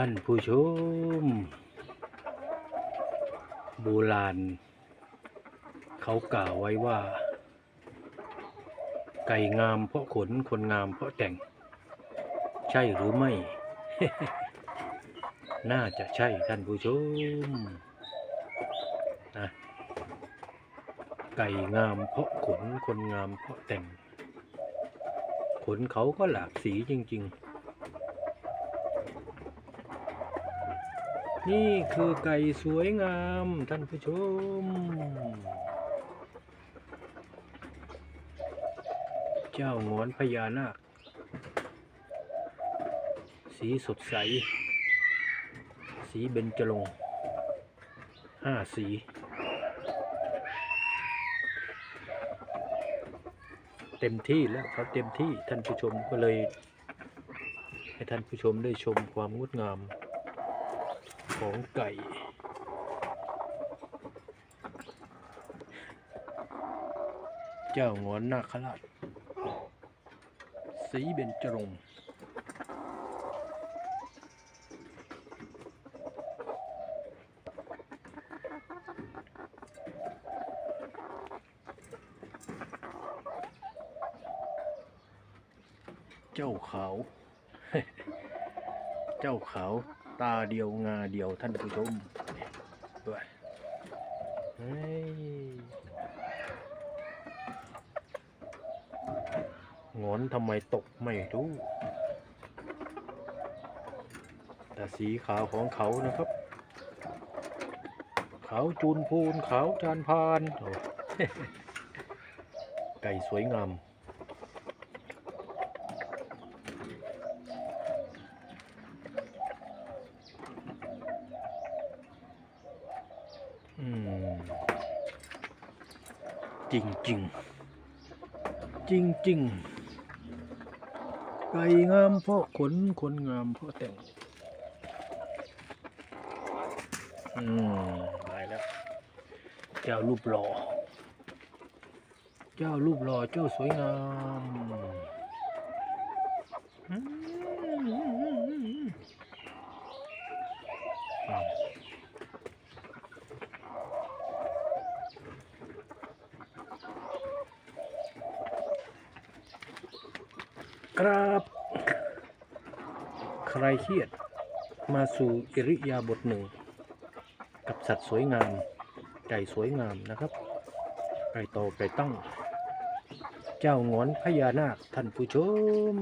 ท่านผู้ชม โบราณ เขากล่าวไว้ว่า ไก่งามเพราะขนคนงามเพราะแต่ง ใช่หรือไม่ น่าจะใช่ท่านผู้ชมนะไก่งามเพราะขนคนงามเพราะแต่ง ขนเขาก็หลากสีจริง ๆ นี่คือไก่สวยงาม ท่านผู้ชม เจ้าหงอนพญานาค สีสดใส สีเบญจรงห้าสีเต็มที่แล้วเขาเต็มที่ท่านผู้ชมก็เลย ให้ท่านผู้ชมได้ชมความงดงาม ของไก่ เจ้าหงอนนาคราชสีเบญจรงค์เจ้าขาวเจ้าขาว ตาเดียวงาเดียวท่านผู้ชมด้วยเฮ้ยงอนทำไมตกไม่รู้แต่สีขาวของเขานะครับ ขาวจูนพูนขาวจานพานไก่สวยงาม จริงจริงจริงจริงไก่งามเพราะขนคนงามเพราะแต่ง อืมไปแล้ว เจ้ารูปหล่อ เจ้ารูปหล่อเจ้าสวยงามอืมอืมอืมอืมอืมอืม ครับใครเครียดมาสู่อิริยาบถหนึ่ง กับสัตว์สวยงาม ไก่สวยงามนะครับ ไก่โตไก่ตั้ง เจ้างอนพญานาคท่านผู้ชม